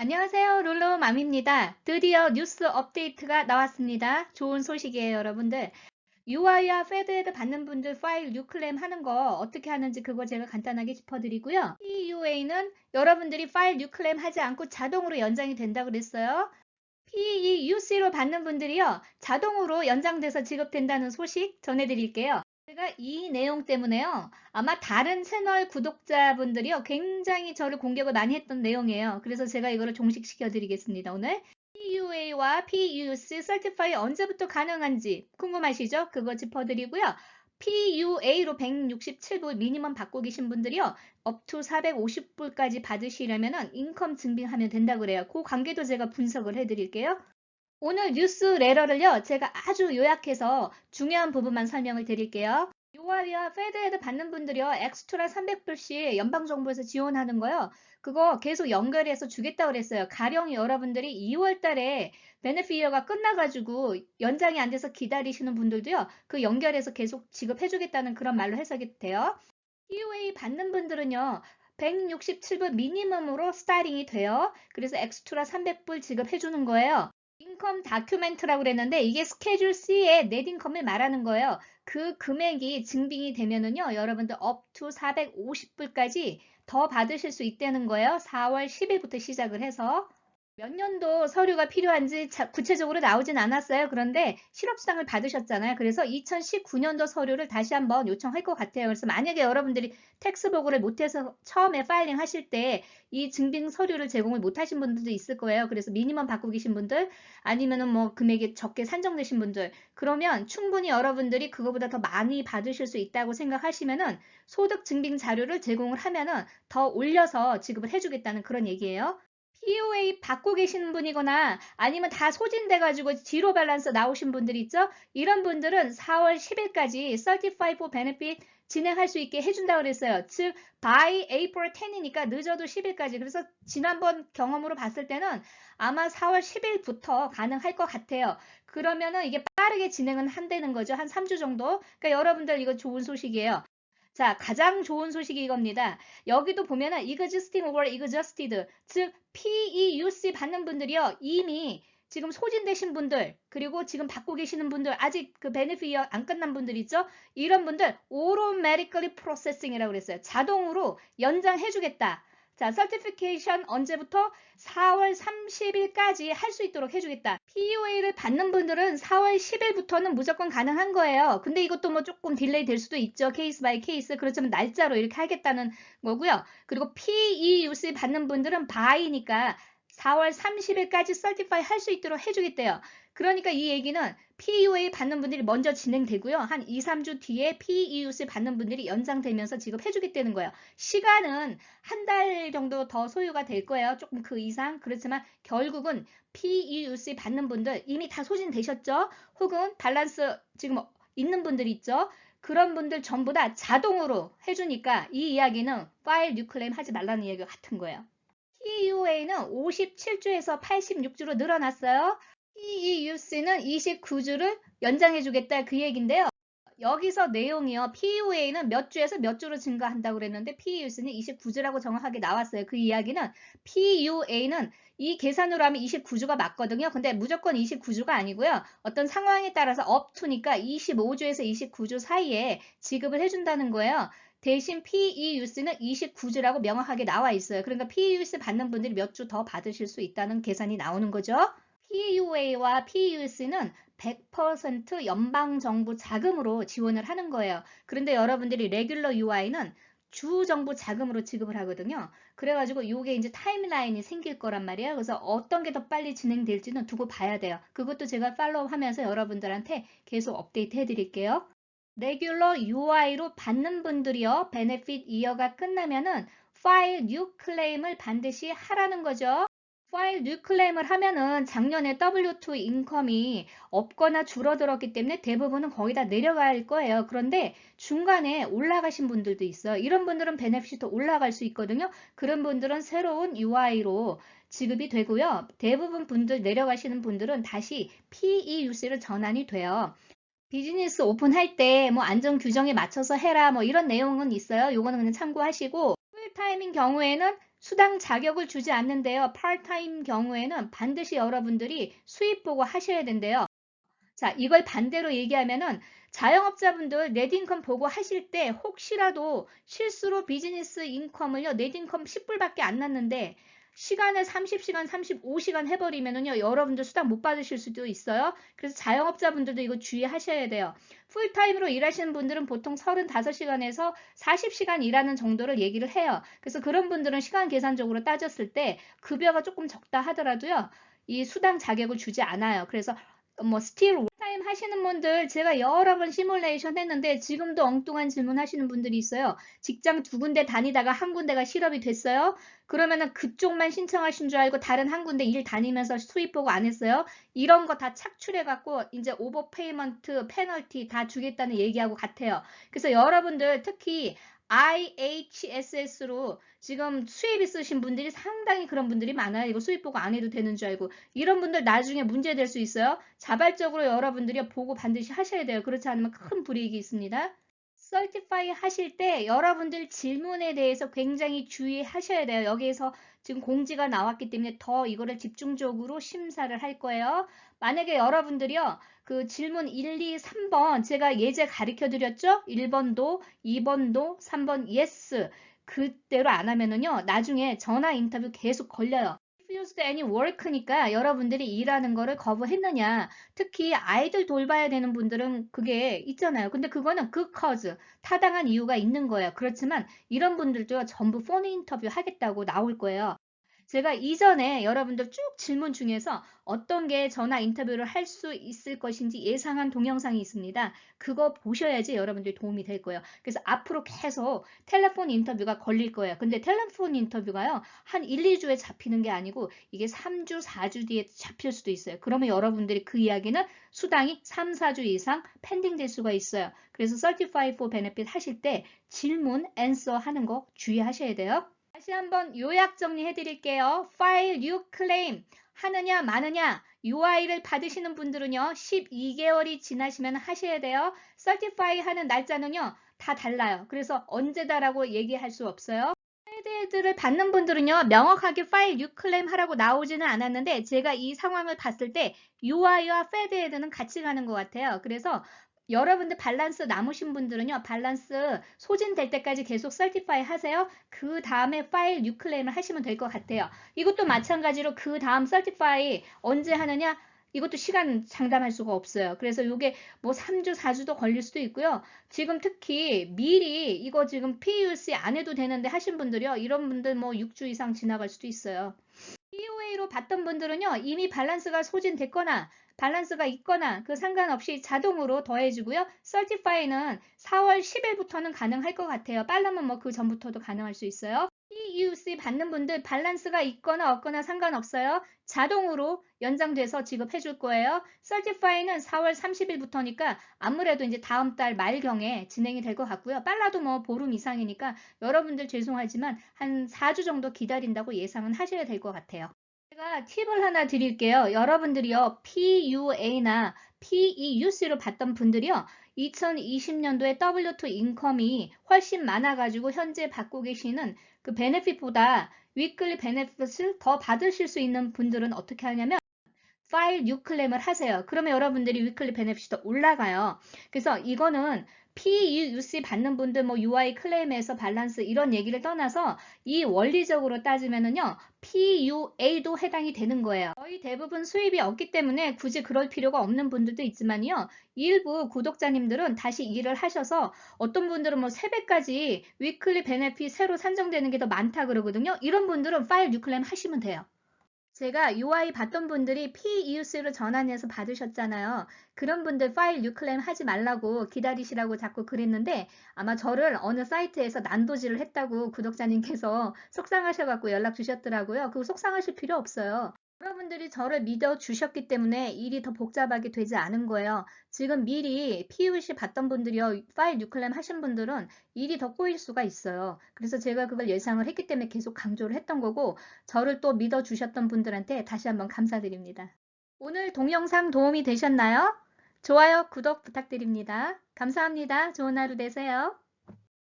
안녕하세요. 룰루맘입니다. 드디어 뉴스 업데이트가 나왔습니다. 좋은 소식이에요, 여러분들. UI와 페드에드 받는 분들 파일 뉴클레임 하는 거 어떻게 하는지 그거 제가 간단하게 짚어드리고요. PUA는 여러분들이 파일 뉴클레임 하지 않고 자동으로 연장이 된다고 그랬어요. PEUC로 받는 분들이요. 자동으로 연장돼서 지급된다는 소식 전해드릴게요. 제가 이 내용 때문에요. 아마 다른 채널 구독자분들이요. 굉장히 저를 공격을 많이 했던 내용이에요. 그래서 제가 이거를 종식시켜 드리겠습니다. 오늘 PUA와 PUC 설티파이 언제부터 가능한지 궁금하시죠? 그거 짚어드리고요. PUA로 167불 미니멈 받고 계신 분들이요. 업투 450불까지 받으시려면 인컴 증빙하면 된다고 그래요. 그 관계도 제가 분석을 해드릴게요. 오늘 뉴스 레러를요, 제가 아주 요약해서 중요한 부분만 설명을 드릴게요. 요아리와 페드에드 받는 분들이요, 엑스트라 300불씩 연방정부에서 지원하는 거요. 그거 계속 연결해서 주겠다고 그랬어요. 가령 여러분들이 2월 달에 베네피어가 끝나가지고 연장이 안 돼서 기다리시는 분들도요, 그 연결해서 계속 지급해주겠다는 그런 말로 해석이 돼요. PUA 받는 분들은요, 167불 미니멈으로 스타링이 돼요. 그래서 엑스트라 300불 지급해주는 거예요. 인컴 다큐멘트라고 그랬는데 이게 스케줄 C의 넷 인컴을 말하는 거예요. 그 금액이 증빙이 되면은요, 여러분들 업투 450불까지 더 받으실 수 있다는 거예요. 4월 10일부터 시작을 해서 몇 년도 서류가 필요한지 자- 구체적으로 나오진 않았어요. 그런데 실업수당을 받으셨잖아요. 그래서 2019년도 서류를 다시 한번 요청할 것 같아요. 그래서 만약에 여러분들이 텍스 보고를 못해서 처음에 파일링 하실 때 이 증빙 서류를 제공을 못하신 분들도 있을 거예요. 그래서 미니멈 받고 계신 분들 아니면은 뭐 금액이 적게 산정되신 분들 그러면 충분히 여러분들이 그거보다 더 많이 받으실 수 있다고 생각하시면은 소득 증빙 자료를 제공을 하면은 더 올려서 지급을 해주겠다는 그런 얘기예요. POA 받고 계시는 분이거나 아니면 다 소진돼가지고 지로 밸런스 나오신 분들 있죠? 이런 분들은 4월 10일까지 Certify for Benefit 진행할 수 있게 해준다고 그랬어요. 즉, by April 10이니까 늦어도 10일까지. 그래서 지난번 경험으로 봤을 때는 아마 4월 10일부터 가능할 것 같아요. 그러면은 이게 빠르게 진행은 한다는 거죠. 한 3주 정도. 그러니까 여러분들 이거 좋은 소식이에요. 자, 가장 좋은 소식이 이겁니다. 여기도 보면은 existing or exhausted, 즉 PEUC 받는 분들이요. 이미 지금 소진되신 분들, 그리고 지금 받고 계시는 분들, 아직 그 베네핏 안 끝난 분들 있죠? 이런 분들 automatically processing이라고 그랬어요. 자동으로 연장해 주겠다. 자, certification 언제부터 4월 30일까지 할 수 있도록 해주겠다. PUA를 받는 분들은 4월 10일부터는 무조건 가능한 거예요. 근데 이것도 뭐 조금 딜레이 될 수도 있죠. 케이스 바이 케이스. 그렇지만 날짜로 이렇게 하겠다는 거고요. 그리고 PEUC 받는 분들은 바이니까 4월 30일까지 설티파이 할수 있도록 해주겠대요. 그러니까 이 얘기는 PUA 받는 분들이 먼저 진행되고요. 한 2, 3주 뒤에 PEUC 받는 분들이 연장되면서 지급해주겠다는 거예요. 시간은 한 달 정도 더 소요가 될 거예요. 조금 그 이상. 그렇지만 결국은 PEUC 받는 분들 이미 다 소진되셨죠? 혹은 밸런스 지금 있는 분들 있죠? 그런 분들 전부 다 자동으로 해주니까 이 이야기는 파일 뉴클레임 하지 말라는 얘기가 같은 거예요. PUA는 57주에서 86주로 늘어났어요. PEUC는 29주를 연장해 주겠다 그 얘긴데요. 여기서 내용이요. PUA는 몇 주에서 몇 주로 증가한다고 그랬는데 PEUC는 29주라고 정확하게 나왔어요. 그 이야기는 PUA는 이 계산으로 하면 29주가 맞거든요. 근데 무조건 29주가 아니고요. 어떤 상황에 따라서 업투니까 25주에서 29주 사이에 지급을 해준다는 거예요. 대신 PEUC는 29주라고 명확하게 나와 있어요. 그러니까 PEUC 받는 분들이 몇 주 더 받으실 수 있다는 계산이 나오는 거죠. PUA와 PEUC는 100% 연방정부 자금으로 지원을 하는 거예요. 그런데 여러분들이 레귤러 UI는 주 정부 자금으로 지급을 하거든요. 그래가지고 이게 이제 타임라인이 생길 거란 말이에요. 그래서 어떤 게 더 빨리 진행될지는 두고 봐야 돼요. 그것도 제가 팔로우 하면서 여러분들한테 계속 업데이트 해드릴게요. 레귤러 UI로 받는 분들이요. 베네핏 이어가 끝나면은 파일 뉴 클레임을 반드시 하라는 거죠. 파일 뉴 클레임을 하면은 작년에 W2 인컴이 없거나 줄어들었기 때문에 대부분은 거의 다 내려갈 거예요. 그런데 중간에 올라가신 분들도 있어요. 이런 분들은 더 올라갈 수 있거든요. 그런 분들은 새로운 UI로 지급이 되고요. 대부분 분들 내려가시는 분들은 다시 PEUC로 전환이 돼요. 비즈니스 오픈할 때 뭐 안전 규정에 맞춰서 해라 뭐 이런 내용은 있어요. 요거는 그냥 참고하시고 풀타임인 경우에는 수당 자격을 주지 않는데요. 파트타임 경우에는 반드시 여러분들이 수입 보고 하셔야 된대요. 자, 이걸 반대로 얘기하면은 자영업자분들 넷인컴 보고 하실 때 혹시라도 실수로 비즈니스 인컴을요, 넷인컴 10불밖에 안 났는데 시간을 30시간, 35시간 해버리면은요, 여러분들 수당 못 받으실 수도 있어요. 그래서 자영업자분들도 이거 주의하셔야 돼요. 풀타임으로 일하시는 분들은 보통 35시간에서 40시간 일하는 정도를 얘기를 해요. 그래서 그런 분들은 시간 계산적으로 따졌을 때 급여가 조금 적다 하더라도요, 이 수당 자격을 주지 않아요. 그래서 뭐 스틸 타임 하시는 분들 제가 여러 번 시뮬레이션 했는데 지금도 엉뚱한 질문 하시는 분들이 있어요. 직장 두 군데 다니다가 한 군데가 실업이 됐어요. 그러면은 그쪽만 신청하신 줄 알고 다른 한 군데 일 다니면서 수입 보고 안 했어요. 이런 거 다 착출해 갖고 이제 오버페이먼트 페널티 다 주겠다는 얘기하고 같아요. 그래서 여러분들 특히 IHSS로 지금 수입 있으신 분들이 상당히 그런 분들이 많아요. 이거 수입 보고 안 해도 되는 줄 알고. 이런 분들 나중에 문제 될 수 있어요. 자발적으로 여러분들이 보고 반드시 하셔야 돼요. 그렇지 않으면 큰 불이익이 있습니다. 설티파이 하실 때 여러분들 질문에 대해서 굉장히 주의하셔야 돼요. 여기에서 지금 공지가 나왔기 때문에 더 이거를 집중적으로 심사를 할 거예요. 만약에 여러분들이요. 그 질문 1, 2, 3번 제가 예제 가르쳐 드렸죠? 1번도, 2번도, 3번 yes. 그대로 안 하면은요. 나중에 전화 인터뷰 계속 걸려요. Refused any work니까 여러분들이 일하는 거를 거부했느냐. 특히 아이들 돌봐야 되는 분들은 그게 있잖아요. 근데 그거는 그 cause, 타당한 이유가 있는 거예요. 그렇지만 이런 분들도 전부 폰 인터뷰 하겠다고 나올 거예요. 제가 이전에 여러분들 쭉 질문 중에서 어떤 게 전화 인터뷰를 할 수 있을 것인지 예상한 동영상이 있습니다. 그거 보셔야지 여러분들이 도움이 될 거예요. 그래서 앞으로 계속 텔레폰 인터뷰가 걸릴 거예요. 근데 텔레폰 인터뷰가요. 한 1, 2주에 잡히는 게 아니고 이게 3주, 4주 뒤에 잡힐 수도 있어요. 그러면 여러분들이 그 이야기는 수당이 3, 4주 이상 펜딩 될 수가 있어요. 그래서 Certify for Benefit 하실 때 질문, answer 하는 거 주의하셔야 돼요. 다시 한번 요약 정리해 드릴게요. 파일 뉴 클레임 하느냐 마느냐 UI를 받으시는 분들은요. 12개월이 지나시면 하셔야 돼요. Certify 하는 날짜는요. 다 달라요. 그래서 언제다라고 얘기할 수 없어요. 패드를 받는 분들은요. 명확하게 파일 뉴 클레임 하라고 나오지는 않았는데 제가 이 상황을 봤을 때 UI와 패드헤드는 같이 가는 것 같아요. 그래서 여러분들 밸런스 남으신 분들은요. 밸런스 소진될 때까지 계속 설티파이 하세요. 그 다음에 파일 뉴클레임을 하시면 될 것 같아요. 이것도 마찬가지로 그 다음 설티파이 언제 하느냐? 이것도 시간 장담할 수가 없어요. 그래서 이게 뭐 3주, 4주도 걸릴 수도 있고요. 지금 특히 미리 이거 지금 PUC 안 해도 되는데 하신 분들이요. 이런 분들 뭐 6주 이상 지나갈 수도 있어요. POA로 받던 분들은요. 이미 밸런스가 소진됐거나 밸런스가 있거나 그 상관없이 자동으로 더해지고요. 설티파이는 4월 10일부터는 가능할 것 같아요. 빠르면 뭐 그 전부터도 가능할 수 있어요. EUC 받는 분들 밸런스가 있거나 없거나 상관없어요. 자동으로 연장돼서 지급해 줄 거예요. 설티파이는 4월 30일부터니까 아무래도 이제 다음 달 말경에 진행이 될 것 같고요. 빨라도 뭐 보름 이상이니까 여러분들 죄송하지만 한 4주 정도 기다린다고 예상은 하셔야 될 것 같아요. 제가 팁을 하나 드릴게요. 여러분들이요. PUA나 PEUC로 받던 분들이요. 2020년도에 W2 인컴이 훨씬 많아가지고 현재 받고 계시는 그 베네핏보다 위클리 베네핏을 더 받으실 수 있는 분들은 어떻게 하냐면 파일 뉴 클램을 하세요. 그러면 여러분들이 위클리 베네핏이 더 올라가요. 그래서 이거는 PUC 받는 분들 뭐 UI 클레임에서 밸런스 이런 얘기를 떠나서 이 원리적으로 따지면은요. PUA도 해당이 되는 거예요. 거의 대부분 수입이 없기 때문에 굳이 그럴 필요가 없는 분들도 있지만요. 일부 구독자님들은 다시 일을 하셔서 어떤 분들은 뭐 3배까지 위클리 베네핏 새로 산정되는 게 더 많다 그러거든요. 이런 분들은 파일 뉴클레임 하시면 돼요. 제가 UI 받던 분들이 PEUC로 전환해서 받으셨잖아요. 그런 분들 파일 뉴클레임 하지 말라고 기다리시라고 자꾸 그랬는데 아마 저를 어느 사이트에서 난도질을 했다고 구독자님께서 속상하셔갖고 연락 주셨더라고요. 그거 속상하실 필요 없어요. 여러분들이 저를 믿어 주셨기 때문에 일이 더 복잡하게 되지 않은 거예요. 지금 미리 PUC 받던 분들이요. 파일 뉴클레임 하신 분들은 일이 더 꼬일 수가 있어요. 그래서 제가 그걸 예상을 했기 때문에 계속 강조를 했던 거고 저를 또 믿어 주셨던 분들한테 다시 한번 감사드립니다. 오늘 동영상 도움이 되셨나요? 좋아요, 구독 부탁드립니다. 감사합니다. 좋은 하루 되세요.